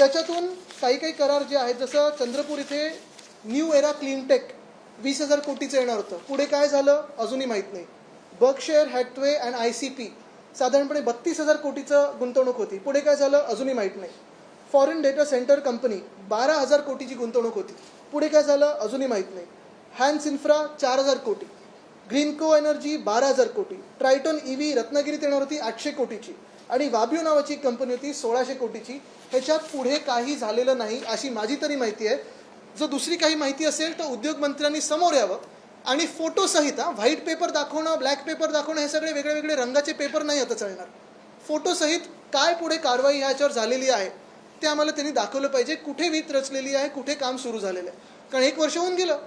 त्याच्यातून काही काही करार जे आहेत जसं चंद्रपूर इथे न्यू एरा क्लीनटेक वीस हजार कोटीचं येणार होतं. पुढे काय झालं? अजूनही माहीत नाही. Berkshire Hathaway and I C P साधारणपणे बत्तीस हजार कोटीचं गुंतवणूक होती. पुढे काय झालं? अजूनही माहीत नाही. फॉरेन डेटा सेंटर कंपनी बारा हजार कोटीची गुंतवणूक होती. पुढे काय झालं? अजूनही माहीत नाही. हॅन्स इन्फ्रा चार हजार कोटी. ग्रीनको एनर्जी बारा हजार कोटी. ट्रायटन ई व्ही रत्नागिरीत येणार होती आठशे कोटीची. आणि वाबिओ नावाची एक कंपनी होती सोळाशे कोटीची. ह्याच्यात पुढे काही झालेलं नाही अशी माझी तरी माहिती आहे. जर दुसरी काही माहिती असेल तर उद्योग मंत्र्यांनी समोर यावं. आणि फोटोसहिता व्हाईट पेपर दाखवणं ब्लॅक पेपर दाखवणं हे सगळे वेगळे वेगळे रंगाचे पेपर नाही आता चालणार. फोटोसहित काय पुढे कारवाई ह्याच्यावर झालेली आहे ते आम्हाला त्यांनी दाखवलं पाहिजे. कुठे वीत रचलेली आहे कुठे काम सुरू झालेलं आहे. कारण एक वर्ष होऊन गेलं.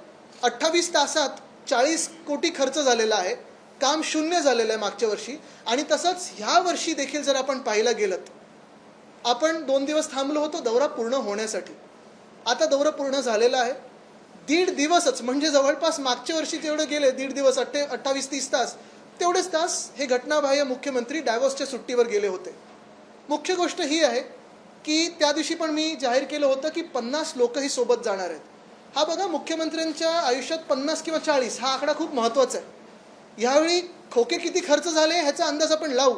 अठ्ठावीस तासात चाळीस कोटी खर्च झालेला आहे. काम शून्य झालेलं आहे मागच्या वर्षी. आणि तसंच ह्या वर्षी देखील जर आपण पाहायला गेलं आपण दोन दिवस थांबलो होतो दौरा पूर्ण होण्यासाठी. आता दौरा पूर्ण झालेला आहे. दीड दिवसच म्हणजे जवळपास मागच्या वर्षी जेवढे गेले दीड दिवस अठ्ठे अठ्ठावीस तीस तास तेवढेच तास हे घटनाबाह्य मुख्यमंत्री डायव्हर्सच्या सुट्टीवर गेले होते. मुख्य गोष्ट ही आहे की त्या दिवशी पण मी जाहीर केलं होतं की पन्नास लोकही सोबत जाणार आहेत. हा बघा मुख्यमंत्र्यांच्या आयुष्यात पन्नास किंवा चाळीस हा आकडा खूप महत्त्वाचा आहे. ह्यावेळी खोके किती खर्च झाले ह्याचा अंदाज आपण लावू.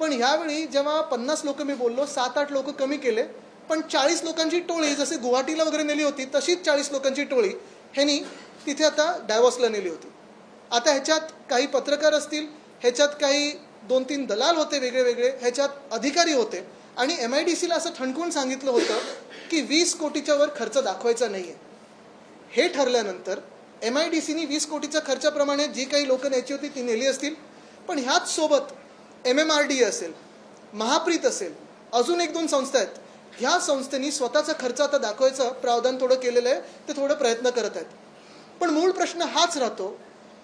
पण ह्यावेळी जेव्हा पन्नास लोक मी बोललो सात आठ लोक कमी केले पण चाळीस लोकांची टोळी जसे गुवाहाटीला वगैरे नेली होती तशीच चाळीस लोकांची टोळी ह्यांनी तिथे आता डायवॉसला नेली होती. आता ह्याच्यात काही पत्रकार असतील ह्याच्यात काही दोन तीन दलाल होते वेगळे वेगळे ह्याच्यात अधिकारी होते. आणि एम आय डी सीला असं ठणकून सांगितलं होतं की वीस कोटीच्या वर खर्च दाखवायचा नाही आहे हे ठरल्यानंतर एम आय डी सीनी वीस कोटीच्या खर्चाप्रमाणे जी काही लोक न्यायची होती ती नेली असतील. पण ह्याच सोबत एम एम आर डी असेल महाप्रीत असेल अजून एक दोन संस्था आहेत. ह्या संस्थेनी स्वतःचा खर्च आता दाखवायचं प्रावधान थोडं केलेलं आहे ते थोडं प्रयत्न करत आहेत. पण मूळ प्रश्न हाच राहतो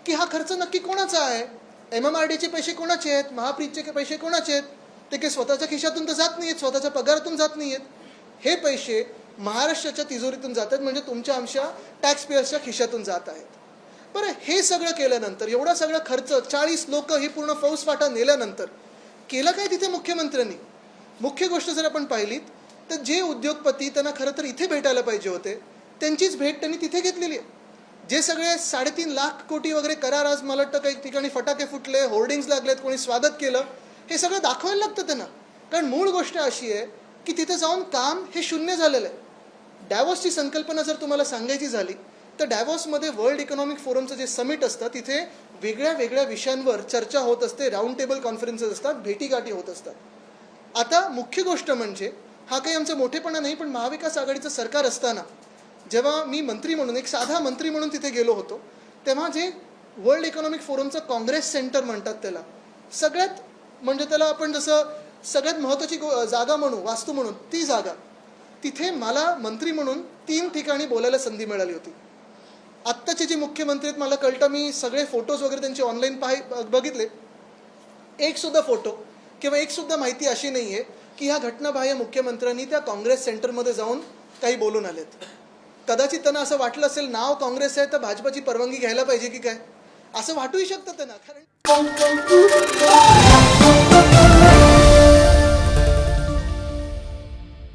की हा खर्च नक्की कोणाचा आहे? एम एम आर डीचे पैसे कोणाचे आहेत? महाप्रीतचे पैसे कोणाचे आहेत? ते काही स्वतःच्या खिशातून तर जात नाही आहेत स्वतःच्या पगारातून जात नाही आहेत हे पैसे महाराष्ट्राच्या तिजोरीतून जात आहेत म्हणजे तुमच्या आमच्या टॅक्स पेयर्सच्या खिशातून जात आहेत. बरं हे सगळं केल्यानंतर एवढा सगळा खर्च चाळीस लोक ही पूर्ण फौजफाटा नेल्यानंतर केलं काय तिथे मुख्यमंत्र्यांनी? मुख्य गोष्ट जर आपण पाहिलीत तर जे उद्योगपती त्यांना खरं तर इथे भेटायला पाहिजे होते त्यांचीच भेट त्यांनी तिथे घेतलेली आहे. जे सगळे साडेतीन लाख कोटी वगैरे करार आज मला वाटतं काही ठिकाणी फटाके फुटले होर्डिंग्स लागलेत कोणी स्वागत केलं हे सगळं दाखवायला लागतं त्यांना. कारण मूळ गोष्ट अशी आहे की तिथे जाऊन काम हे शून्य झालेलं आहे. डॅवॉसची संकल्पना जर तुम्हाला सांगायची झाली तर डॅवॉसमध्ये वर्ल्ड इकॉनॉमिक फोरमचं जे समिट असतं तिथे वेगळ्या वेगळ्या विषयांवर चर्चा होत असते राऊंड टेबल कॉन्फरन्सेस असतात भेटीगाठी होत असतात. आता मुख्य गोष्ट म्हणजे हा काही आमचा मोठेपणा नाही पण महाविकास आघाडीचं सरकार असताना जेव्हा मी मंत्री म्हणून एक साधा मंत्री म्हणून तिथे गेलो होतो तेव्हा जे वर्ल्ड इकॉनॉमिक फोरमचं काँग्रेस सेंटर म्हणतात त्याला सगळ्यात म्हणजे त्याला आपण जसं सगळ्यात महत्त्वाची जागा म्हणू वास्तू म्हणून ती जागा तिथे मला मंत्री म्हणून तीन ठिकाणी बोलायला संधी मिळाली होती. आत्ताचे जे मुख्यमंत्री आहेत मला कळतं मी सगळे फोटोज वगैरे त्यांचे ऑनलाईन पाहि बघितले. एकसुद्धा फोटो किंवा एकसुद्धा माहिती अशी नाही आहे की ह्या घटनाबाह्य मुख्यमंत्र्यांनी त्या काँग्रेस सेंटरमध्ये जाऊन काही बोलून आलेत. कदाचित त्यांना असं वाटलं असेल नाव काँग्रेस आहे तर भाजपाची परवानगी घ्यायला पाहिजे की काय? असं वाटूही शकतं त्यांना कारण